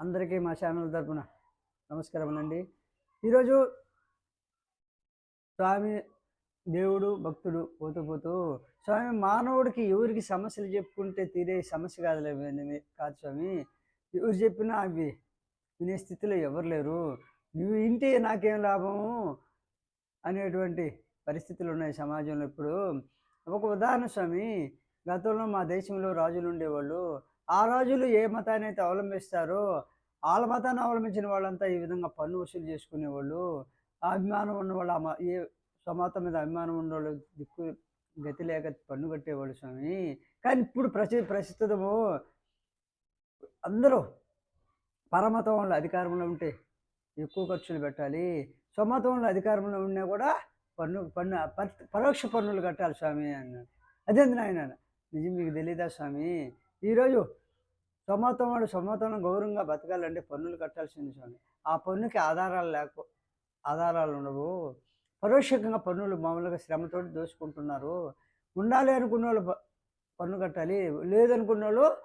అందరికీ మా ఛానల్ నమస్కారం అండి ఈరోజు స్వామి దేవుడు భక్తుడు పోతూ పోతూ స్వామి మానవుడికి ఎవరికి సమస్యలు చెప్పుకుంటే తీరే సమస్య కాదులే కాదు స్వామి. ఎవరు చెప్పినా అవి వినే స్థితిలో ఎవరు లేరు. నువ్వు ఇంటే నాకేం లాభము అనేటువంటి పరిస్థితులు ఉన్నాయి సమాజంలో ఇప్పుడు. ఒక ఉదాహరణ స్వామి గతంలో మా దేశంలో రాజులు ఉండేవాళ్ళు. ఆ రాజులు ఏ మతాన్ని అయితే అవలంబిస్తారో వాళ్ళ మతాన్ని అవలంబించిన వాళ్ళంతా ఈ విధంగా పన్ను వసూలు చేసుకునేవాళ్ళు. ఆ అభిమానం ఉన్నవాళ్ళు ఆ ఏ స్వమతం మీద అభిమానం ఉన్నవాళ్ళు దిక్కు గతి లేక పన్ను కట్టేవాళ్ళు స్వామి. కానీ ఇప్పుడు ప్రసి ప్రస్తుతము అందరూ పరమతం వాళ్ళు అధికారంలో ఉంటే ఎక్కువ ఖర్చులు పెట్టాలి. స్వమతంలో అధికారంలో ఉన్నా కూడా పన్ను పన్ను పరోక్ష పన్నులు కట్టాలి స్వామి అన్నాడు. అదేంది నాయన? నిజం మీకు తెలియదా స్వామి? ఈరోజు సొమ్మతం వాడు గౌరవంగా బతకాలంటే పన్నులు కట్టాల్సింది స్వామి. ఆ పన్నుకి ఆధారాలు లేక ఆధారాలు ఉండవు. పరోక్షంగా పన్నులు మామూలుగా శ్రమతో దోచుకుంటున్నారు. ఉండాలి అనుకున్న వాళ్ళు పన్ను కట్టాలి. లేదనుకున్న వాళ్ళు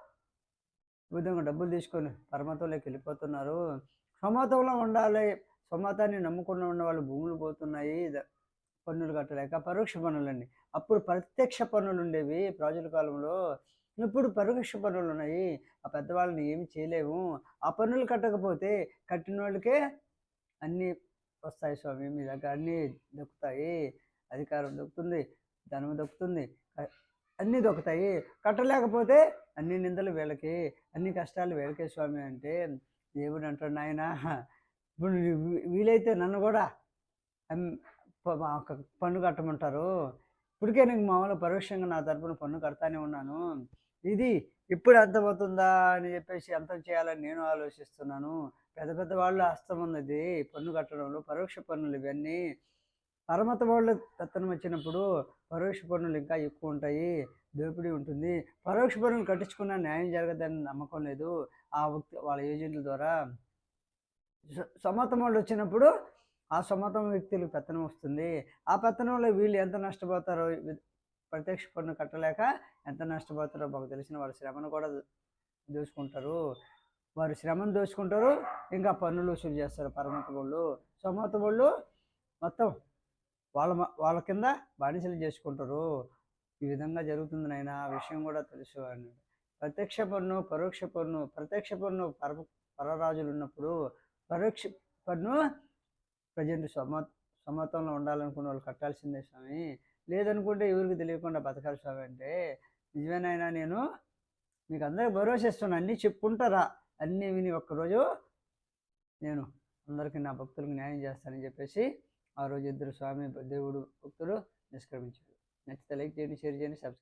విధంగా డబ్బులు తీసుకొని పరమతంలోకి వెళ్ళిపోతున్నారు. సమతంలో ఉండాలి. సమతాన్ని నమ్ముకున్న ఉన్న వాళ్ళు భూములు పోతున్నాయి. పన్నులు కట్టలేక పరోక్ష పన్నులండి అప్పుడు ప్రత్యక్ష పన్నులు ఉండేవి. ప్రజల కాలంలో ఇప్పుడు పరోక్ష పన్నులు ఉన్నాయి. ఆ పెద్దవాళ్ళని ఏమి చేయలేము ఆ పన్నులు కట్టకపోతే కట్టిన వాళ్ళకే అన్నీ వస్తాయి స్వామి. మీ దగ్గర అన్నీ దొక్కుతాయి. అధికారం దొక్కుతుంది. ధనం దొక్కుతుంది. అన్నీ దొక్కుతాయి. కట్టలేకపోతే అన్ని నిందలు వీళ్ళకి అన్ని కష్టాలు వీళ్ళకే స్వామి అంటే దేవుడు అంటాడు నాయన ఇప్పుడు వీలైతే నన్ను కూడా మా ఒక పన్ను కట్టమంటారు. ఇప్పటికే నేను మామూలుగా పరోక్షంగా నా తరపున పన్ను కడతానే ఉన్నాను. ఇది ఇప్పుడు అంతమవుతుందా అని చెప్పేసి అంతం చేయాలని నేను ఆలోచిస్తున్నాను. పెద్ద పెద్ద వాళ్ళ హస్తం ఉన్నది పన్ను కట్టడంలో పరోక్ష పన్నులు ఇవన్నీ. పరమత వాళ్ళు పెత్తనం వచ్చినప్పుడు పరోక్ష పన్నులు ఇంకా ఎక్కువ ఉంటాయి దోపిడీ ఉంటుంది. పరోక్ష పన్నులు కట్టించుకున్న న్యాయం జరగదని నమ్మకం లేదు. ఆ వ్యక్తి వాళ్ళ ఏజెంట్ల ద్వారా. సమతం వాళ్ళు వచ్చినప్పుడు ఆ సమతం వ్యక్తులకు పెత్తనం వస్తుంది. ఆ పెత్తనంలో వీళ్ళు ఎంత నష్టపోతారో ప్రత్యక్ష పన్ను కట్టలేక ఎంత నష్టపోతారో మాకు తెలిసిన వాళ్ళ శ్రమను కూడా దోచుకుంటారు వారు శ్రమను దోచుకుంటారు ఇంకా పన్నులు వసూలు చేస్తారు పరమత వాళ్ళు. వాళ్ళు మొత్తం వాళ్ళ వాళ్ళ కింద బానిసలు చేసుకుంటారు. ఈ విధంగా జరుగుతుంది నాయన ఆ విషయం కూడా తెలుసు అన్నాడు. ప్రత్యక్ష పన్ను పరోక్ష పన్ను ప్రత్యక్ష పన్ను పర పరరాజులు ఉన్నప్పుడు పరోక్ష పన్ను ప్రజెంట్ సమ సమతంలో ఉండాలనుకున్న వాళ్ళు కట్టాల్సిందే స్వామి. లేదనుకుంటే ఎవరికి తెలియకుండా బతకాలి స్వామి అంటే నిజమేనైనా నేను మీకు అందరికి భరోసిస్తున్నాను. అన్నీ చెప్పుకుంటారా అన్నీ విని ఒక్కరోజు నేను అందరికీ నా భక్తులకు న్యాయం చేస్తానని చెప్పేసి ఆ రోజు ఇద్దరు స్వామి దేవుడు భక్తులు నిష్క్రమించారు. నచ్చితే లైక్ చేయండి షేర్ చేయండి సబ్స్క్రైబ్